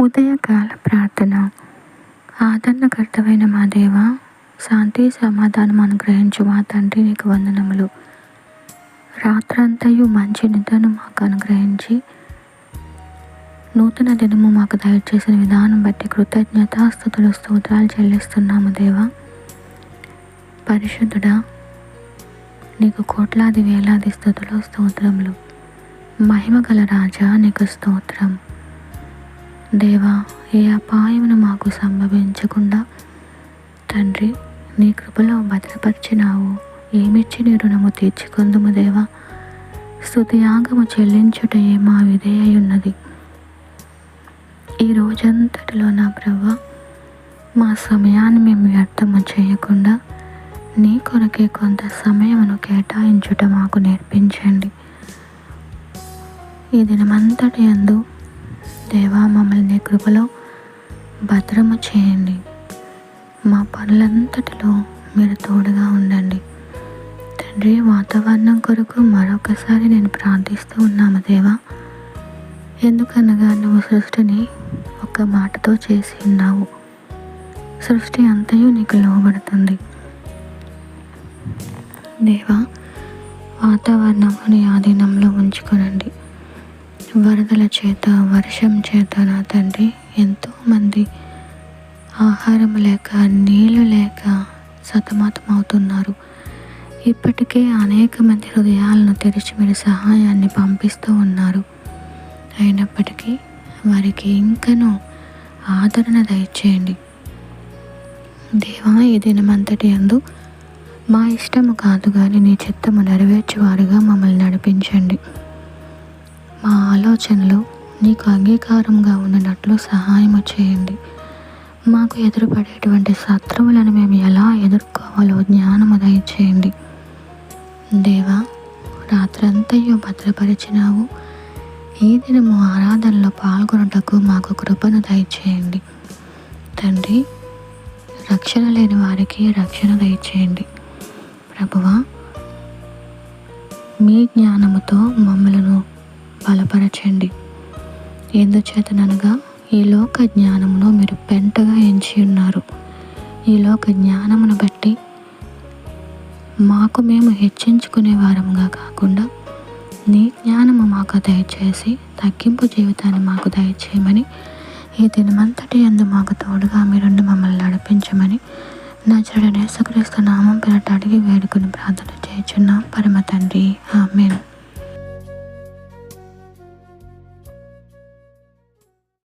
ఉదయకాల ప్రార్థన. ఆదరణకర్తమైన మా దేవ శాంతి సమాధానం అనుగ్రహించు మా తండ్రి నీకు వందనములు. రాత్రంతయు మంచి నిద్రను మాకు అనుగ్రహించి నూతన దినము మాకు దయచేసిన విధానం బట్టి కృతజ్ఞతాస్థుతులు స్తోత్రాలు చెల్లిస్తున్నాము దేవా. పరిశుద్ధుడా నీకు కోట్లాది వేలాది స్థుతులు స్తోత్రములు. మహిమగల రాజా నీకు స్తోత్రం. దేవా ఏ అపాయమును మాకు సంభవించకుండా తండ్రి నీ కృపలో భద్రపరిచినావు. ఏమిచ్చి నీ రుణము తీర్చుకుందుము దేవా? స్థుతియాగము చెల్లించుటయే మా విధేయ ఉన్నది ఈ రోజంతటిలో నా ప్రభ మా సమయాన్ని మేము వ్యర్థము చేయకుండా నీ కొరకే కొంత సమయమును కేటాయించుట మాకు నేర్పించండి. ఈ దినమంతటి అందు దేవా మమ్మల్ని కృపలో భద్రము చేయండి. మా పనులంతటిలో మీరు తోడుగా ఉండండి. తండ్రి వాతావరణం కొరకు మరొకసారి నేను ప్రార్థిస్తూ ఉన్నాము దేవా. ఎందుకనగా నువ్వు సృష్టిని ఒక మాటతో చేసి ఉన్నావు. సృష్టి అంతయు నీకు లోబడుతుంది. దేవా వాతావరణంని ఆధీనంలో ఉంచుకొనండి. వరదల చేత వర్షం చేత నా తండ్రి ఎంతోమంది ఆహారం లేక నీళ్ళు లేక సతమతం అవుతున్నారు. ఇప్పటికే అనేక మంది హృదయాలను తెరిచి మీరు సహాయాన్ని పంపిస్తూ ఉన్నారు. అయినప్పటికీ వారికి ఇంకనూ ఆదరణ దయచేయండి. దేవా ఈ దినమంతటి అందు మా ఇష్టము కాదు కానీ నీ చిత్తము నెరవేర్చేవారుగా మమ్మల్ని నడిపించండి. మా ఆలోచనలు నీకు అంగీకారంగా ఉన్నట్లు సహాయము చేయండి. మాకు ఎదురుపడేటువంటి శత్రువులను మేము ఎలా ఎదుర్కోవాలో జ్ఞానము దయచేయండి. దేవా రాత్రంతయు భద్రపరిచినావు. ఈ దినము ఆరాధనలో పాల్గొనటకు మాకు కృపను దయచేయండి. తండ్రి రక్షణ లేని వారికి రక్షణ దయచేయండి. ప్రభువా మీ జ్ఞానముతో మమ్మలను బలపరచండి. ఎందుచేతనగా ఈ లోక జ్ఞానమును మీరు పెంటగా ఎంచి ఉన్నారు. ఈ లోక జ్ఞానమును బట్టి మాకు మేము హెచ్చించుకునే వారముగా కాకుండా నీ జ్ఞానము మాకు దయచేసి తగ్గింపు జీవితాన్ని మాకు దయచేయమని ఈ దినమంతటి ఎందు మాకు తోడుగా మీరుండి మమ్మల్ని నడిపించమని నా చెడు నేసక్రీస్తు నామం పేరట అడిగి వేడుకుని ప్రార్థన చేయుచున్నాం. పరమ తండ్రి ఆమెను.